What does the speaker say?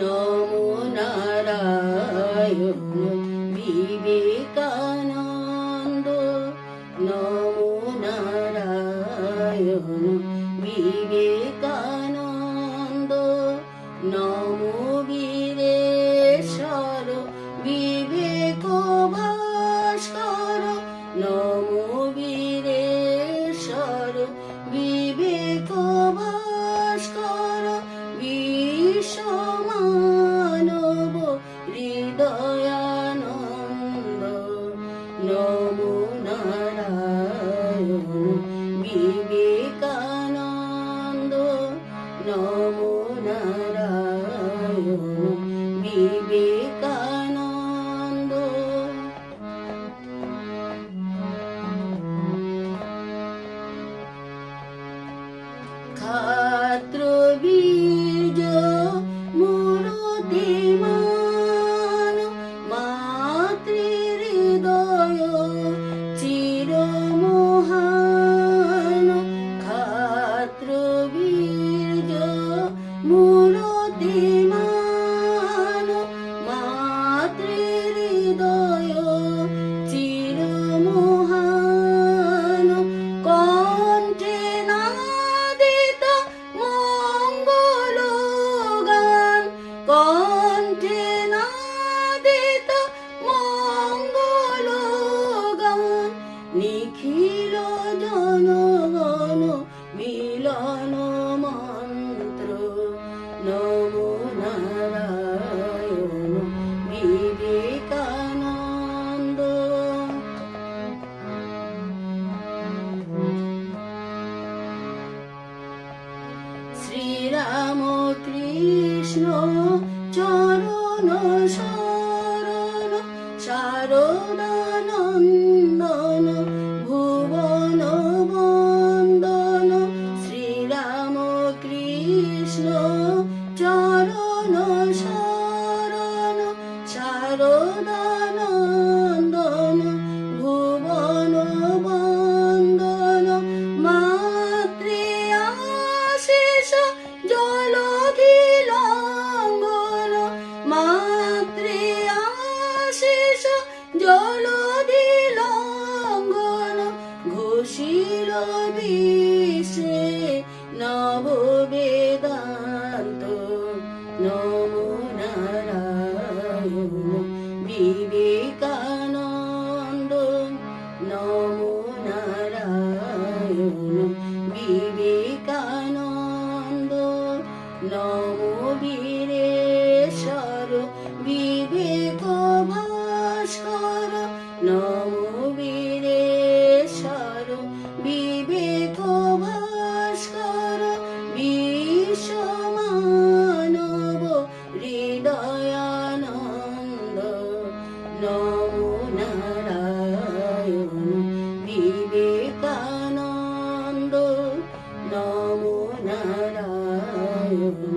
নমো নারায়ণ বিবেকানন্দ নমো নারায়ণ নমো নারায়ণ বিবেকা মূরতি কৃষ্ণ চরণ শরণ শারদানন্দন ভুবন বন্দন শ্রীরাম কৃষ্ণ চরণ জল দিলঙ্গন ঘোষিল বিষে নববেদন नारायण